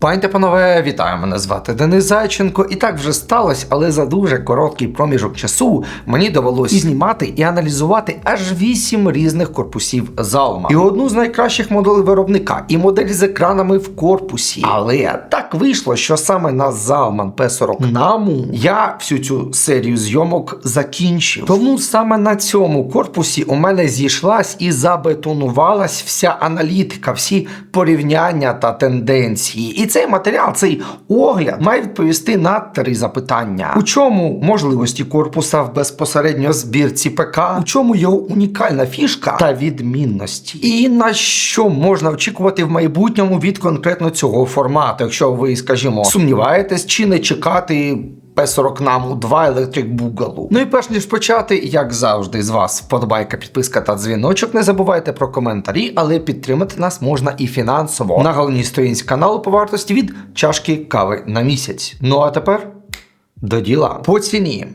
Пані панове, вітаю! Мене звати Денис Зайченко. І так вже сталося, але за дуже короткий проміжок часу мені довелося і знімати і аналізувати аж вісім різних корпусів Залма. І одну з найкращих моделей виробника, і модель з екранами в корпусі. Але так вийшло, що саме на Залман P40 NAMU я всю цю серію зйомок закінчив. Тому саме на цьому корпусі у мене зійшлась і забетонувалась вся аналітика, всі порівняння та тенденції. І цей матеріал, цей огляд має відповісти на три запитання: у чому можливості корпуса в безпосередньо збірці ПК, у чому його унікальна фішка та відмінності, і на що можна очікувати в майбутньому від конкретно цього формату, якщо ви, скажімо, сумніваєтесь чи не чекати. P40 нам у 2 Electric Boogaloo. Ну і перш ніж почати, як завжди, з вас вподобайка, підписка та дзвіночок. Не забувайте про коментарі, але підтримати нас можна і фінансово на головній сторінці каналу по вартості від чашки кави на місяць. Ну а тепер до діла. По ціні.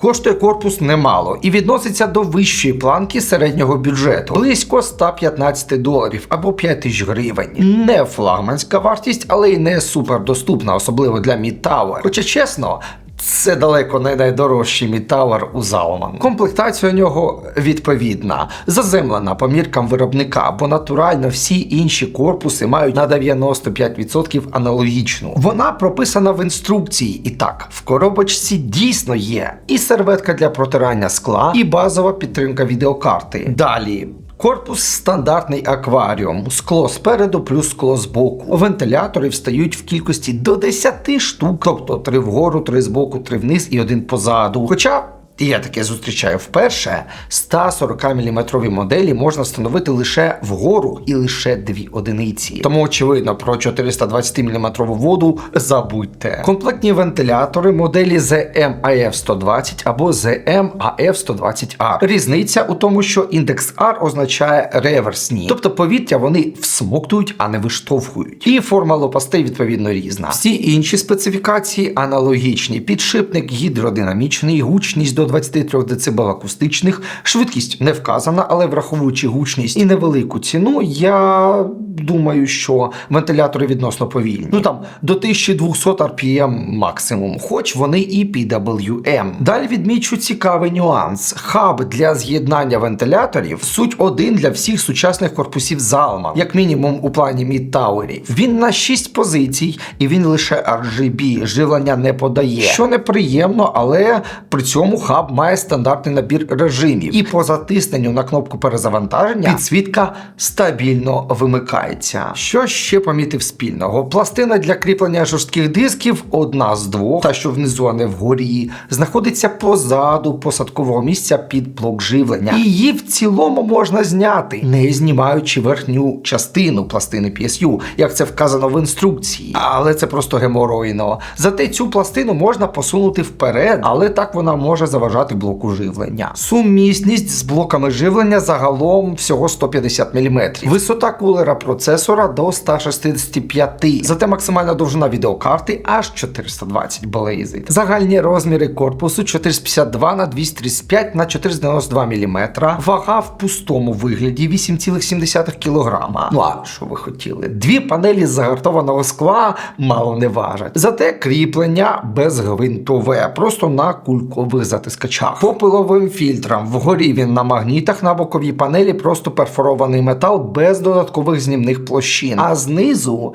Коштує корпус немало і відноситься до вищої планки середнього бюджету близько 115 доларів або 5 тисяч гривень. Не флагманська вартість, але й не супердоступна, особливо для Mid Хоча чесно. Це далеко не найдорожчий мітавер у Залман. Комплектація у нього відповідна, заземлена по міркам виробника, бо натурально всі інші корпуси мають на 95% аналогічну. Вона прописана в інструкції. І так, в коробочці дійсно є і серветка для протирання скла, і базова підтримка відеокарти. Далі. Корпус стандартний акваріум, скло спереду плюс скло збоку. Вентилятори встають в кількості до 10 штук, тобто 3 вгору, 3 збоку, 3 вниз і один позаду. Хоча і я таке зустрічаю вперше, 140 мм моделі можна встановити лише вгору і лише дві одиниці. Тому, очевидно, про 420 мм воду забудьте. Комплектні вентилятори моделі ZM AF120 або ZM AF120R. Різниця у тому, що індекс R означає реверсні, тобто повітря вони всмоктують, а не виштовхують. І форма лопастей відповідно різна. Всі інші специфікації аналогічні: підшипник гідродинамічний, гучність до 23 дБ акустичних, швидкість не вказана, але враховуючи гучність і невелику ціну, я думаю, що вентилятори відносно повільні. Ну там до 1200 RPM максимум, хоч вони і PWM. Далі відмічу цікавий нюанс. Хаб для з'єднання вентиляторів суть один для всіх сучасних корпусів Залма, як мінімум у плані Tower. Він на 6 позицій і він лише RGB, живлення не подає. Що неприємно, але при цьому хаб має стандартний набір режимів. І по затисненню на кнопку перезавантаження підсвітка стабільно вимикається. Що ще помітив спільного? Пластина для кріплення жорстких дисків, одна з двох, та що внизу, а не вгорі, знаходиться позаду посадкового місця під блок живлення. Її в цілому можна зняти, не знімаючи верхню частину пластини PSU, як це вказано в інструкції. Але це просто геморойно. Зате цю пластину можна посунути вперед, але так вона може заважати блоку живлення. Сумісність з блоками живлення загалом всього 150 мм. Висота кулера процесора до 165. Зате максимальна довжина відеокарти аж 420 блейзить. Загальні розміри корпусу 452 на 235 на 492 мм. Вага в пустому вигляді 8,7 кг. Ну а що ви хотіли? Дві панелі загартованого скла мало не важать. Зате кріплення безгвинтове, просто на кулькових затискачах. По пиловим фільтрам вгорі він на магнітах на боковій панелі просто перфорований метал без додаткових знімних площин. А знизу.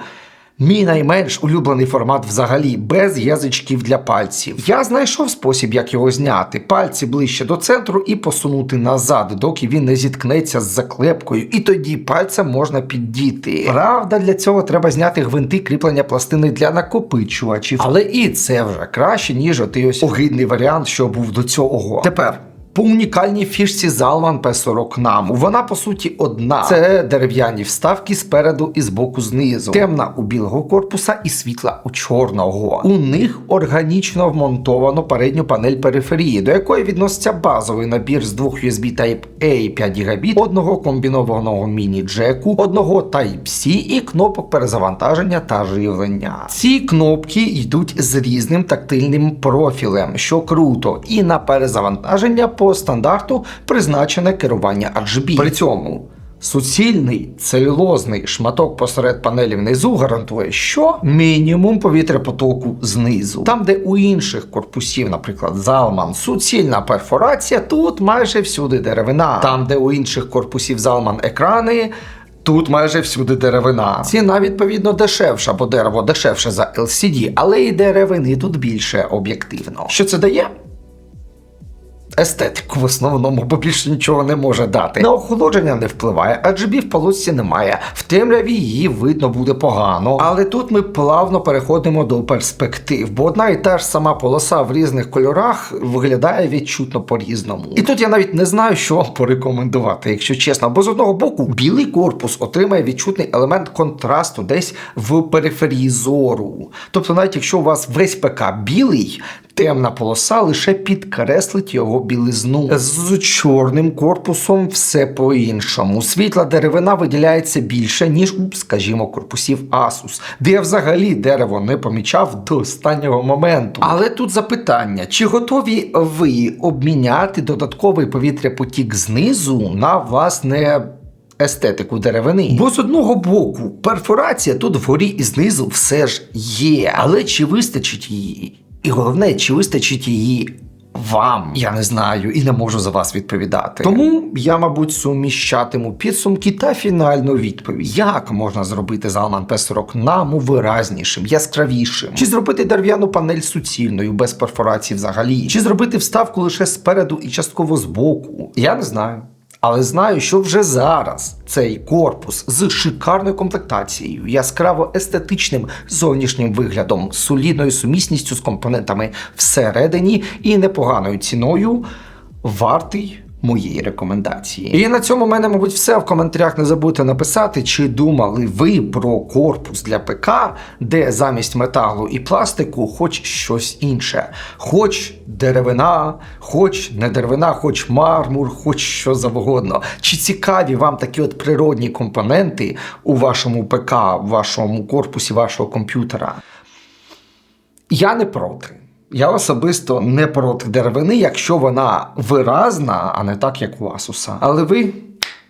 Мій найменш улюблений формат взагалі без язичків для пальців. Я знайшов спосіб, як його зняти. Пальці ближче до центру і посунути назад, доки він не зіткнеться з заклепкою, і тоді пальцем можна піддіти. Правда, для цього треба зняти гвинти кріплення пластини для накопичувачів. Але і це вже краще, ніж отий ось огидний варіант, що був до цього. Тепер. По унікальній фішці Zalman P40 NAMU. Вона по суті одна. Це дерев'яні вставки спереду і збоку знизу. Темна у білого корпуса і світла у чорного. У них органічно вмонтовано передню панель периферії, до якої відноситься базовий набір з двох USB Type-A 5 Гб, одного комбінованого міні-джеку, одного Type-C і кнопок перезавантаження та живлення. Ці кнопки йдуть з різним тактильним профілем, що круто, і на перезавантаження по стандарту призначене керування RGB. При цьому Суцільний целюлозний шматок посеред панелі внизу гарантує, що мінімум повітря потоку знизу. Там, де у інших корпусів, наприклад, Залман, суцільна перфорація, тут майже всюди деревина. Там, де у інших корпусів Залман екрани. Тут майже всюди деревина. Ціна, відповідно, дешевша, бо дерево дешевше за LCD, але і деревини тут більше об'єктивно. Що це дає? Естетику в основному, бо більше нічого не може дати. На охолодження не впливає, RGB в полосці немає. В темряві її видно буде погано. Але тут ми плавно переходимо до перспектив, бо одна і та ж сама полоса в різних кольорах виглядає відчутно по-різному. І тут я навіть не знаю, що вам порекомендувати, якщо чесно. Бо з одного боку білий корпус отримає відчутний елемент контрасту десь в периферії зору. Тобто, навіть якщо у вас весь ПК білий, темна полоса лише підкреслить його білизну. З чорним корпусом все по-іншому. Світла деревина виділяється більше, ніж у, скажімо, корпусів Asus, де я взагалі дерево не помічав до останнього моменту. Але тут запитання: чи готові ви обміняти додатковий повітряпотік знизу на власне естетику деревини. Бо з одного боку, перфорація тут вгорі і знизу все ж є. Але чи вистачить її? І головне, чи вистачить її вам? Я не знаю і не можу за вас відповідати. Тому я, мабуть, суміщатиму підсумки та фінальну відповідь. Як можна зробити Zalman P40 наму виразнішим, яскравішим? Чи зробити дерев'яну панель суцільною, без перфорації взагалі? Чи зробити вставку лише спереду і частково збоку? Я не знаю. Але знаю, що вже зараз цей корпус з шикарною комплектацією, яскраво естетичним зовнішнім виглядом, солідною сумісністю з компонентами всередині і непоганою ціною вартий моєї рекомендації. І на цьому в мене, мабуть, все. В коментарях не забудьте написати, чи думали ви про корпус для ПК, де замість металу і пластику хоч щось інше, хоч деревина, хоч не деревина, хоч мармур, хоч що завгодно. Чи цікаві вам такі от природні компоненти у вашому ПК, в вашому корпусі вашого комп'ютера? Я не проти. Я особисто не проти деревини, якщо вона виразна, а не так, як у Асуса. Але ви